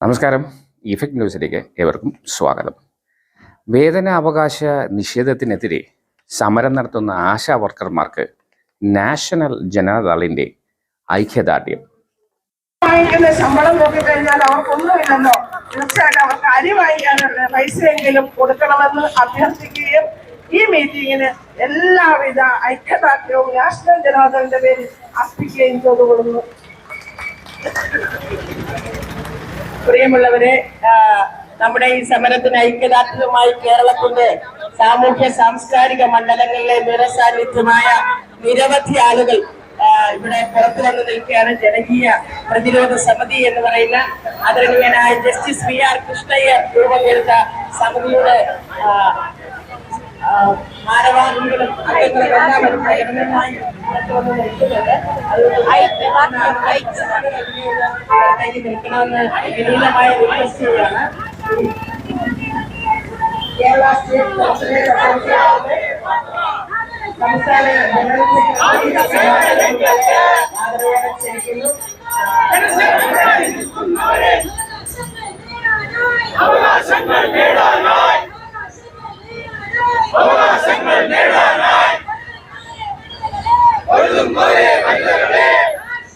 നമസ്കാരം. ഇഫക്ട് ന്യൂസിലേക്ക് ഏവർക്കും സ്വാഗതം. വേതന അവകാശ നിഷേധത്തിനെതിരെ സമരം നടത്തുന്ന ആശാ വർക്കർമാർക്ക് നാഷണൽ ജനതാദളിന്റെ ഐക്യദാർഢ്യം. വാങ്ങിക്കുന്ന ശമ്പളം നോക്കിക്കഴിഞ്ഞാൽ അവർക്കൊന്നുമില്ലെന്നോ തീർച്ചയായിട്ടും അവർക്ക് അരി വാങ്ങിക്കാനുള്ള പൈസയെങ്കിലും കൊടുക്കണമെന്ന് അഭ്യർത്ഥിക്കുകയും ഈ മീറ്റിങ്ങിന് എല്ലാവിധ ഐക്യദാർഢ്യവും നാഷണൽ ജനതാദളിന്റെ പേരിൽ അർപ്പിക്കുകയും ചെയ്തുകൊള്ളുന്നു. പ്രിയമുള്ളവരെ നമ്മുടെ ഈ സമരത്തിന് ഐക്യദാർഢ്യവുമായി കേരളത്തിന്റെ സാമൂഹ്യ സാംസ്കാരിക മണ്ഡലങ്ങളിലെ നിറസാന്നിധ്യമായ നിരവധി ആളുകൾ ഇവിടെ പുറത്തു വന്ന് നിൽക്കുകയാണ്. ജനകീയ പ്രതിരോധ സമിതി എന്ന് പറയുന്ന ആദരണീയനായ ജസ്റ്റിസ് വി ആർ കൃഷ്ണയ്യർ രൂപം കൊടുത്ത സമിതിയുടെ ഭാരവാഹികളും അംഗങ്ങളും എല്ലാം ഇവിടെ ഗണ്യമായി പുറത്തു വന്ന് നിൽക്കുന്നുണ്ട് അതുകൊണ്ട് നിൽക്കണമെന്ന് വിനീതമായ റിക്വസ്റ്റ് ചെയ്യുകയാണ് കേരള സ്റ്റേറ്റ് അസോസിയേഷന്റെ സംസ്ഥാന ജനറൽ സെക്രട്ടറി ആദരവോടെ ക്ഷണിക്കുന്നു അവകാശങ്ങൾ നേടാനായി അവകാശങ്ങൾ നേടാനായി ഒരുതുമ്പോഴേ വനിതകളെ പ്രിയപ്പെട്ട ആശമാരെ പോരാളികളെ കഴിഞ്ഞ പതിനാറ് വർഷമായി ഭരണഘടനാകേന്ദ്രമായ സെക്രട്ടേറിയറ്റിന്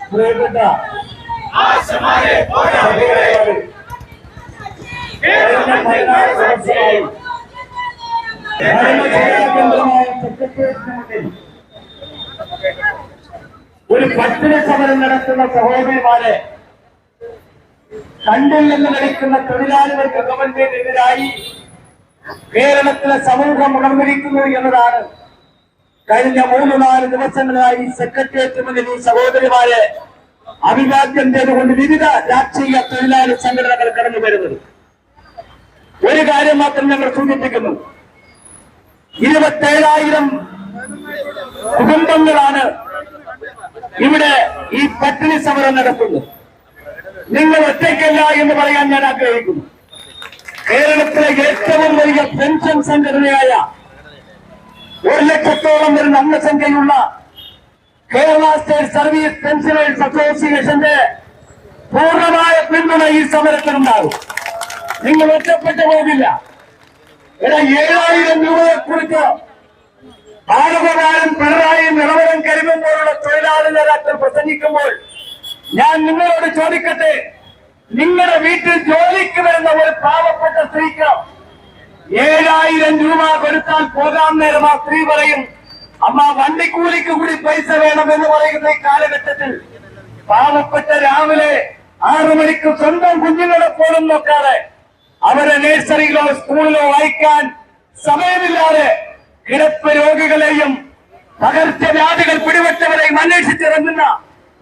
ഒരു പട്ടിണി സമരം നടത്തുന്ന സഹോദരിമാരെ കണ്ടിൽ നിന്ന് നടിക്കുന്ന തൊഴിലാളികൾക്ക് ഗവൺമെന്റിനെതിരായി കേരളത്തിലെ സമൂഹം ഉണർന്നിരിക്കുന്നു എന്നതാണ് കഴിഞ്ഞ മൂന്ന് നാല് ദിവസങ്ങളായി സെക്രട്ടേറിയറ്റ് മുന്നിൽ ഈ സഹോദരിമാരെ അഭിവാദ്യം ചെയ്തുകൊണ്ട് വിവിധ രാഷ്ട്രീയ തൊഴിലാളി സംഘടനകൾ കടന്നു വരുന്നത്. ഒരു കാര്യം മാത്രം ഞങ്ങൾ സൂചിപ്പിക്കുന്നു. ഇരുപത്തേഴായിരം കുടുംബങ്ങളാണ് ഇവിടെ ഈ പട്ടിണി സമരം നടത്തുന്നത്. നിങ്ങൾ ഒറ്റയ്ക്കല്ല എന്ന് പറയാൻ ഞാൻ ആഗ്രഹിക്കുന്നു. കേരളത്തിലെ ഏറ്റവും വലിയ പെൻഷൻ സംഘടനയായ ഒരു ലക്ഷത്തോളം വരുന്ന അംഗസംഖ്യയുള്ള കേരള സ്റ്റേറ്റ് സർവീസ് പെൻഷനേഴ്സ് അസോസിയേഷന്റെ പൂർണമായ പിന്തുണ ഈ സമരത്തിനുണ്ടാകും. നിങ്ങൾ ഒറ്റപ്പെട്ടു പോകില്ല. ഏഴായിരം രൂപയെ കുറിച്ച് ഭാരതകാലം പിണറായിയും ഇളവരം കരുതുമ്പോഴുള്ള തൊഴിലാളി നേതാക്കൾ പ്രസംഗിക്കുമ്പോൾ ഞാൻ നിങ്ങളോട് ചോദിക്കട്ടെ നിങ്ങളുടെ വീട്ടിൽ ജോലിക്ക് വരുന്ന ഒരു പാവപ്പെട്ട സ്ത്രീക്ക് ഏഴായിരം രൂപ കൊടുത്താൽ പോകാൻ നേരം ആ സ്ത്രീ പറയും. അമ്മ വണ്ടിക്കൂലിക്ക് കൂടി പൈസ വേണം എന്ന് പറയുന്ന ഈ കാലഘട്ടത്തിൽ പാവപ്പെട്ട രാവിലെ ആറു മണിക്ക് സ്വന്തം കുഞ്ഞുങ്ങളെ പോലും നോക്കാതെ അവരെ നഴ്സറിയിലോ സ്കൂളിലോ വായിക്കാൻ സമയമില്ലാതെ കിടപ്പ് രോഗികളെയും പകർച്ചവ്യാധികൾ പിടിപെട്ടവരെയും അന്വേഷിച്ചിറങ്ങുന്ന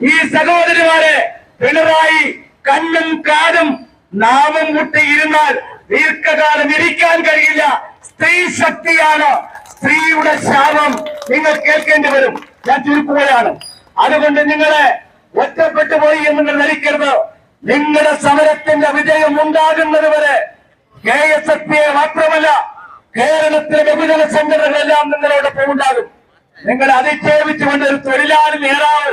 ഈ സഹോദരിമാരെ പിണറായി കണ്ണും കാതും നാവും മുട്ടിയിരുന്നാൽ ദീർഘകാലം ഇരിക്കാൻ കഴിയില്ല. സ്ത്രീ ശക്തിയാണ്. സ്ത്രീയുടെ ശാപം നിങ്ങൾ കേൾക്കേണ്ടി വരും. ഞാൻ ചുരുക്കുകയാണ്. അതുകൊണ്ട് നിങ്ങളെ ഒറ്റപ്പെട്ടു പോയി എന്ന് ധരിക്കരുത് നിങ്ങളുടെ സമരത്തിന്റെ വിജയം ഉണ്ടാകുന്നത് വരെ കെ എസ് എഫ് പിയെ മാത്രമല്ല കേരളത്തിലെ വിഭജന സംഘടനകളെല്ലാം നിങ്ങളോടൊപ്പം ഉണ്ടാകും നിങ്ങൾ അതിക്ഷേപിച്ചുകൊണ്ട് ഒരു തൊഴിലാളി നേതാവ്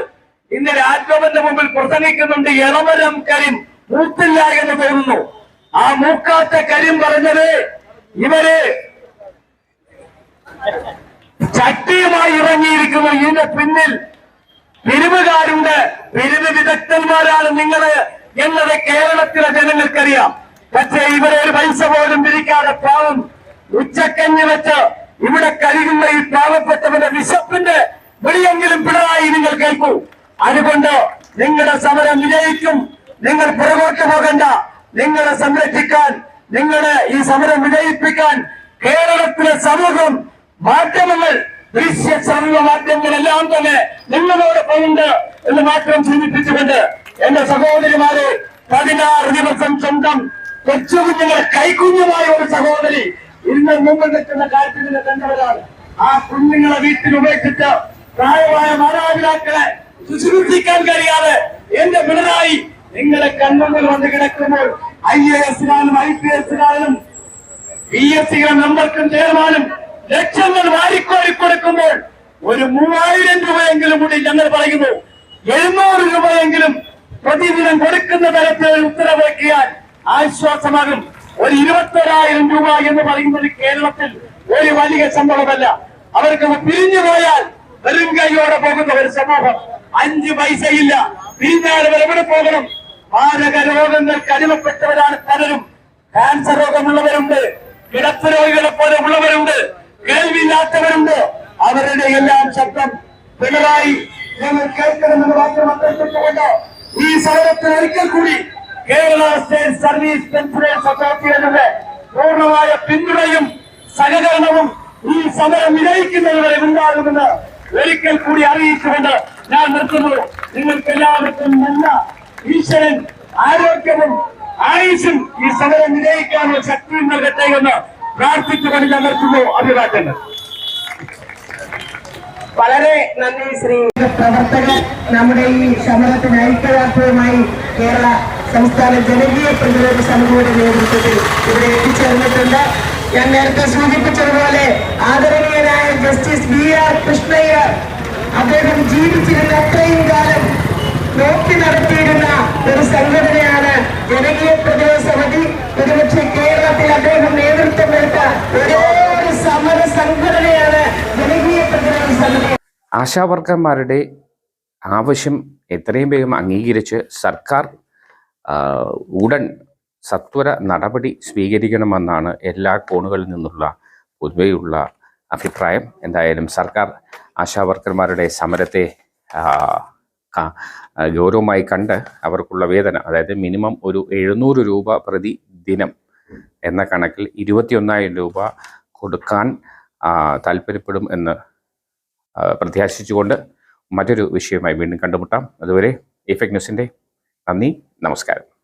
ഇന്ന് രാജ്ഭവന്റെ മുമ്പിൽ പ്രസംഗിക്കുന്നുണ്ട്. ഇളമരം കരിം മൂത്തില്ല എന്ന് തോന്നുന്നു. ആ മൂക്കാത്ത കരിം പറഞ്ഞത് ഇവർ ശക്തിയുമായി ഇറങ്ങിയിരിക്കുന്നു. ഇതിന്റെ പിന്നിൽ പിരിവുകാരുണ്ട്. പിരിവ് വിദഗ്ധന്മാരാണ് നിങ്ങൾ. എന്നത് കേരളത്തിലെ ജനങ്ങൾക്കറിയാം. പക്ഷേ ഇവരെ ഒരു പൈസ പോലും പിരിക്കാതെ പാവം ഉച്ചക്കഞ്ഞി വെച്ച് ഇവിടെ കഴിയുന്ന ഈ പാവപ്പെട്ടവന്റെ വിശപ്പിന്റെ വിളിയെങ്കിലും പിണറായി നിങ്ങൾ കേൾക്കൂ. അതുകൊണ്ട് നിങ്ങളുടെ സമരം വിജയിക്കും. നിങ്ങൾ പുറകോട്ട് പോകണ്ട. നിങ്ങളെ സംരക്ഷിക്കാൻ നിങ്ങളെ ഈ സമരം വിജയിപ്പിക്കാൻ കേരളത്തിലെ സമൂഹം മാധ്യമങ്ങൾ ദൃശ്യ ശ്രവ്യ മാധ്യമങ്ങളെല്ലാം തന്നെ നിങ്ങളോടൊപ്പം ഉണ്ട് എന്ന് മാത്രം സൂചിപ്പിച്ചുകൊണ്ട് എന്റെ സഹോദരിമാരെ പതിനാറ് ദിവസം സ്വന്തം കൊച്ചു കൈക്കുഞ്ഞുമായ ഒരു സഹോദരി ഇന്ന് മുമ്പ് നിൽക്കുന്ന കാര്യത്തിൽ നിന്ന് കണ്ടവരാണ് ആ കുഞ്ഞുങ്ങളെ വീട്ടിൽ ഉപേക്ഷിച്ച് പ്രായമായ മാതാപിതാക്കളെ ശുശ്രൂഷിക്കാൻ കഴിയാതെ എന്റെ പിണറായി നിങ്ങളെ കണ്ണുകൾ വന്ന് കിടക്കുമ്പോൾ ഐ എ എസിനാലും ഐ പി എസിനാലും പി എസ് സിയുടെ മെമ്പർക്കും ചെയർമാനും ലക്ഷങ്ങൾ വാരിക്കോരി കൊടുക്കുമ്പോൾ ഒരു മൂവായിരം രൂപയെങ്കിലും കൂടി ഞങ്ങൾ പറയുന്നു. എഴുന്നൂറ് രൂപയെങ്കിലും പ്രതിദിനം കൊടുക്കുന്ന തരത്തിൽ ഉത്തരവിറക്കിയാൽ ആശ്വാസമാകും. ഒരു ഇരുപത്തൊരായിരം രൂപ എന്ന് പറയുന്നത് കേരളത്തിൽ ഒരു വലിയ ശമ്പളമല്ല. അവർക്ക് പിരിഞ്ഞു പോയാൽ വെറും കൈയോടെ പോകുന്ന ഒരു സമൂഹം. അഞ്ച് പൈസയില്ല. പിരിഞ്ഞാൽ എവിടെ പോകണം? മാരക രോഗങ്ങൾക്ക് അടിമപ്പെട്ടവരാണ് പലരും. ക്യാൻസർ രോഗമുള്ളവരുണ്ട്. കിടപ്പ് രോഗികളെ പോലെ ഉള്ളവരുണ്ട്. കേൾവിയില്ലാത്തവരുണ്ട്. അവരുടെ എല്ലാം ശബ്ദം പിണറായി ഞങ്ങൾ കേൾക്കണമെന്ന് മാത്രം അഭ്യർത്ഥിച്ചുകൊണ്ട് ഈ സമരത്തിൽ ഒരിക്കൽ കൂടി കേരള സ്റ്റേറ്റ് സർവീസ് പെൻഷനേഴ്സ് അസോസിയേഷന്റെ പൂർണമായ പിന്തുണയും സഹകരണവും ഈ സമരം വിജയിക്കുന്നതുവരെ ഉണ്ടാകുമെന്ന് ഒരിക്കൽ കൂടി അറിയിച്ചുകൊണ്ട് ഞാൻ നിർത്തുന്നു. നിങ്ങൾക്ക് എല്ലാവർക്കും നല്ല ഈശ്വരൻ ആരോഗ്യവും ആയുസും ഈ സമരം വിജയിക്കാനുള്ള ശക്തിയും നൽകട്ടെ എന്ന് പ്രാർത്ഥിച്ചുകൊണ്ട് ഞാൻ അഭിവാദ്യങ്ങൾ. വളരെ നന്ദി ശ്രീ പ്രവർത്തകർ നമ്മുടെ ഈ സമരത്തിന് ഐക്യദാർഢ്യവുമായി കേരള സംസ്ഥാന ജനകീയ പ്രതിരോധ സമിതിയുടെ നേതൃത്വത്തിൽ ഇവിടെ എത്തിച്ചേർന്നിട്ടുണ്ട്. ഞാൻ നേരത്തെ സൂചിപ്പിച്ചതുപോലെ ആദരണീയനായ ജസ്റ്റിസ് ബി ആർ കൃഷ്ണയ്യർ അദ്ദേഹം ജീവിച്ചിരുന്ന അത്രയും കാലം നോക്കി നടത്തിയിരുന്ന ഒരു സംഘടനയാണ് ജനകീയ പ്രതിരോധ സമിതി ഒരുപക്ഷെ കേരളത്തിൽ നേതൃത്വം ഒരേ സമര ആവശ്യം എത്രയും വേഗം അംഗീകരിച്ച് സർക്കാർ ഉടൻ സത്വര നടപടി സ്വീകരിക്കണമെന്നാണ് എല്ലാ കോണുകളിൽ നിന്നുള്ള പൊതുവെയുള്ള അഭിപ്രായം. എന്തായാലും സർക്കാർ ആശാവർക്കർമാരുടെ സമരത്തെ ഗൗരവമായി കണ്ട് അവർക്കുള്ള വേതനം അതായത് മിനിമം ഒരു എഴുന്നൂറ് രൂപ പ്രതി ദിനം എന്ന കണക്കിൽ ഇരുപത്തിയൊന്നായിരം രൂപ കൊടുക്കാൻ താല്പര്യപ്പെടും എന്ന് പ്രത്യാശിച്ചുകൊണ്ട് മറ്റൊരു വിഷയവുമായി വീണ്ടും കണ്ടുമുട്ടാം. അതുവരെ ഇഫക്ട് ന്യൂസിന്റെ നന്ദി നമസ്കാരം.